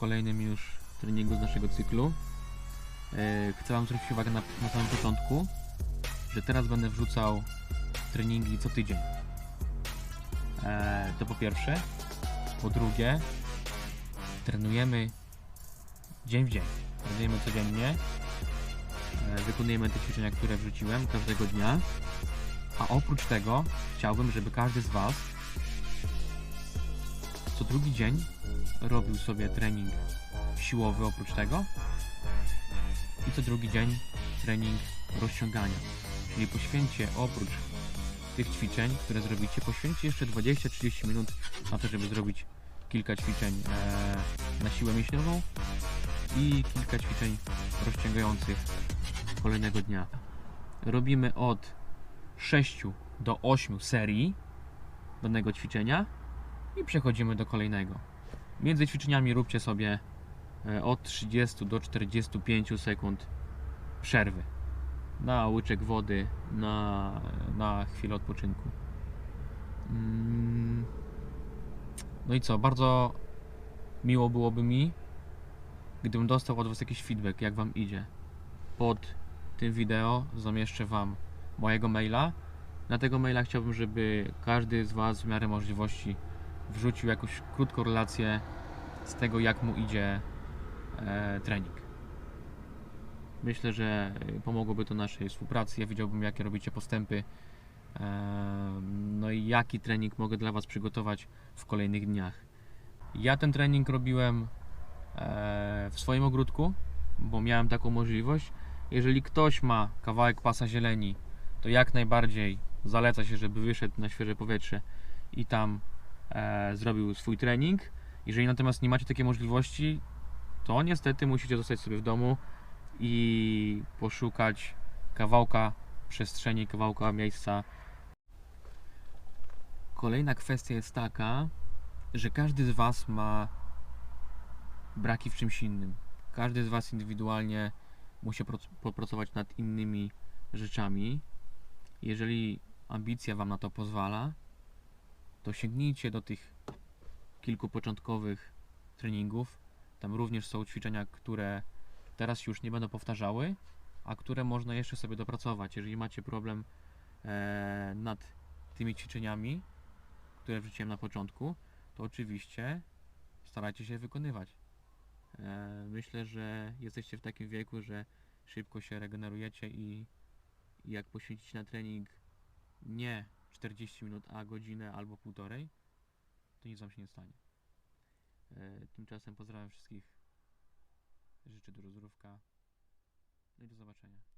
kolejnym już treningu z naszego cyklu. E, Chcę Wam zwrócić uwagę na, na samym początku, że teraz będę wrzucał treningi co tydzień. E, To po pierwsze. Po drugie, trenujemy dzień w dzień. Trenujemy codziennie. E, Wykonujemy te ćwiczenia, które wrzuciłem każdego dnia. A oprócz tego chciałbym, żeby każdy z Was co drugi dzień robił sobie trening siłowy oprócz tego i co drugi dzień trening rozciągania. Czyli poświęćcie oprócz tych ćwiczeń, które zrobicie, poświęćcie jeszcze 20-30 minut na to, żeby zrobić kilka ćwiczeń e, na siłę mięśniową i kilka ćwiczeń rozciągających kolejnego dnia. Robimy od 6 do 8 serii danego ćwiczenia i przechodzimy do kolejnego. Między ćwiczeniami róbcie sobie e, od 30 do 45 sekund przerwy na łyczek wody, na, na chwilę odpoczynku. Mm. No i co, bardzo miło byłoby mi, gdybym dostał od Was jakiś feedback, jak Wam idzie. Pod tym wideo zamieszczę Wam mojego maila. Na tego maila chciałbym, żeby każdy z Was w miarę możliwości wrzucił jakąś krótką relację z tego, jak mu idzie e, trening. Myślę, że e, pomogłoby to naszej współpracy. Ja wiedziałbym, jakie robicie postępy. E, no i jaki trening mogę dla Was przygotować w kolejnych dniach. Ja ten trening robiłem e, w swoim ogródku, bo miałem taką możliwość. Jeżeli ktoś ma kawałek pasa zieleni, to jak najbardziej zaleca się, żeby wyszedł na świeże powietrze i tam e, zrobił swój trening. Jeżeli natomiast nie macie takiej możliwości, to niestety musicie zostać sobie w domu i poszukać kawałka przestrzeni, kawałka miejsca. Kolejna kwestia jest taka, że każdy z Was ma braki w czymś innym. Każdy z Was indywidualnie musi popracować nad innymi rzeczami. Jeżeli ambicja Wam na to pozwala, to sięgnijcie do tych kilku początkowych treningów. Tam również są ćwiczenia, które teraz już nie będą powtarzały, a które można jeszcze sobie dopracować. Jeżeli macie problem e, nad tymi ćwiczeniami, które wrzuciłem na początku, to oczywiście starajcie się wykonywać. E, myślę, że jesteście w takim wieku, że szybko się regenerujecie i, i jak poświęcicie na trening nie 40 minut, a godzinę albo półtorej, to nic Wam się nie stanie. E, Tymczasem pozdrawiam wszystkich. Życzę dużo zdrówka. No i do zobaczenia.